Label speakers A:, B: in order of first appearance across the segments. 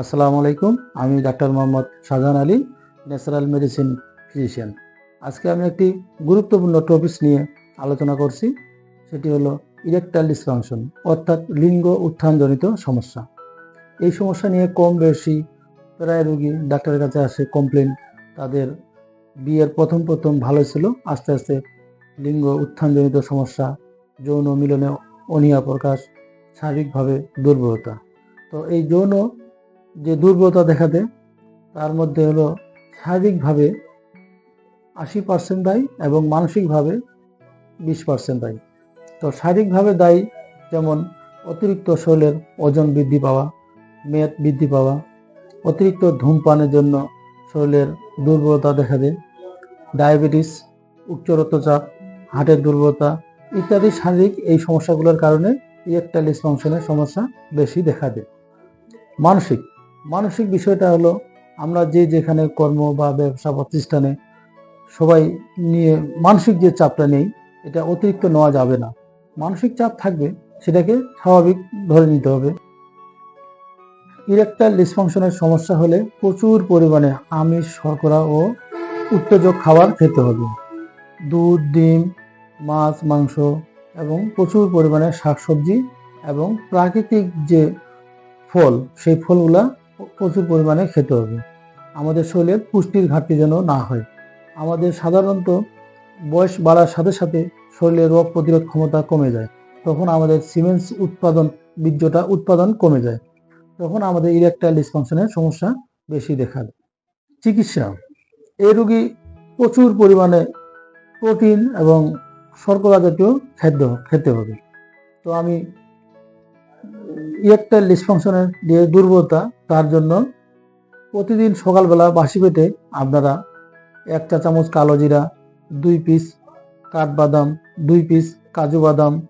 A: আসসালামু আলাইকুম, আমি doctor Mohammad Shahjahan Ali, natural medicine physician. আজকে আমি একটি গুরুত্বপূর্ণ টপিক নিয়ে আলোচনা করছি, সেটি হলো ইরেকটাইল ডিসফাংশন অর্থাৎ লিঙ্গ উত্থানজনিত সমস্যা। এই সমস্যা নিয়ে কম বেশি প্রায় রোগী ডাক্তারের কাছে আসে কমপ্লেন তাদের বিয়ের প্রথম প্রথম ভালো ছিল, আস্তে আস্তে লিঙ্গ উত্থানজনিত সমস্যা, যৌন মিলনে অনিয়া প্রকাশ, শারীরিকভাবে দুর্বলতা। তো এই যৌন যে দুর্বলতা দেখা দেয় তার মধ্যে হলো শারীরিকভাবে আশি পার্সেন্ট দায়ী এবং মানসিকভাবে বিশ পার্সেন্ট দায়ী। তো শারীরিকভাবে দায়ী যেমন অতিরিক্ত শরীরের ওজন বৃদ্ধি পাওয়া, মেদ বৃদ্ধি পাওয়া, অতিরিক্ত ধূমপানের জন্য শরীরের দুর্বলতা দেখা দেয় ডায়াবেটিস, উচ্চ রক্তচাপ, হার্টের দুর্বলতা ইত্যাদি শারীরিক এই সমস্যাগুলোর কারণে ইরেকটাইল ডিসফাংশনের সমস্যা বেশি দেখা দেয়। মানসিক মানসিক বিষয়টা হলো, আমরা যে যেখানে কর্ম বা ব্যবসা প্রতিষ্ঠানে সবাই নিয়ে মানসিক যে চাপটা নেই, এটা অতিরিক্ত নেওয়া যাবে না। মানসিক চাপ থাকবে, সেটাকে স্বাভাবিক ধরে নিতে হবে। ইরেকটাইল ডিসফাংশনের সমস্যা হলে প্রচুর পরিমাণে আমিষ, শর্করা ও উত্তেজক খাবার খেতে হবে। দুধ, ডিম, মাছ, মাংস এবং প্রচুর পরিমাণে শাকসবজি এবং প্রাকৃতিক যে ফল, সেই ফলগুলা প্রচুর পরিমাণে খেতে হবে। আমাদের শরীরে পুষ্টির ঘাটতি যেন না হয়। আমাদের সাধারণত বয়স বাড়ার সাথে সাথে শরীরে রোগ প্রতিরোধ ক্ষমতা কমে যায়। তখন আমাদের সিমেন্স উৎপাদন, বীর্যটা উৎপাদন কমে যায়। তখন আমাদের ইরেকটাইল ডিসফাংশনের সমস্যা বেশি দেখা দেয়। চিকিৎসা এই রোগী প্রচুর পরিমাণে প্রোটিন এবং শর্করা জাতীয় খাদ্য খেতে হবে। তো আমি ইরেকটাইল ডিসফাংশনের যে দুর্বলতা, তার জন্য প্রতিদিন সকালবেলা বাসি পেটে আপনারা এক চা চামচ কালো জিরা, দুই পিস কাঠবাদাম, দুই পিস কাজু বাদাম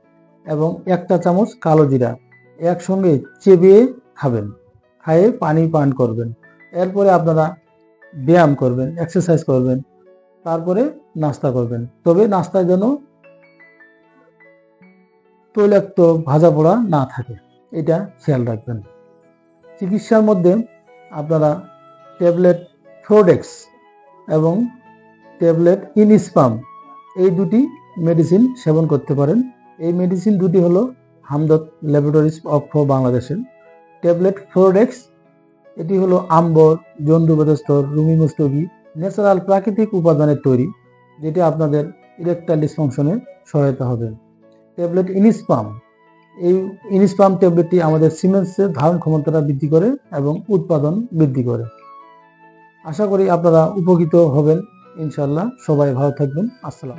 A: এবং একটা চামচ কালো জিরা একসঙ্গে চেবিয়ে খাবেন। খায়ে পানি পান করবেন। এরপরে আপনারা ব্যায়াম করবেন এক্সারসাইজ করবেন, তারপরে নাস্তা করবেন। তবে নাস্তায় যেন তৈলাক্ত ভাজা পোড়া না থাকে। এটা খেয়াল রাখবেন। চিকিৎসার মধ্যে আপনারা ট্যাবলেট ফ্রোডেক্স এবং ট্যাবলেট ইনিসপাম এই দুটি মেডিসিন সেবন করতে পারেন। এই মেডিসিন দুটি হলো হামদত ল্যাবরেটরিজ অফ বাংলাদেশের। ট্যাবলেট ফ্লোরেক্স এটি হলো আম্বর জন্তু বেদস্তর রুমি মুস্তগি ন্যাচারাল প্রাকৃতিক উপাদানের তৈরি, যেটি আপনাদের ইরেকটাইল ডিসফাংশনে সহায়তা হবে। ট্যাবলেট ইনিসপাম এই ইনিসপাম ট্যাবলেটটি আমাদের সিমেন্সের ধারণ ক্ষমতাটা বৃদ্ধি করে এবং উৎপাদন বৃদ্ধি করে। আশা করি আপনারা উপকৃত হবেন। ইনশাল্লাহ সবাই ভালো থাকবেন। আসসালাম।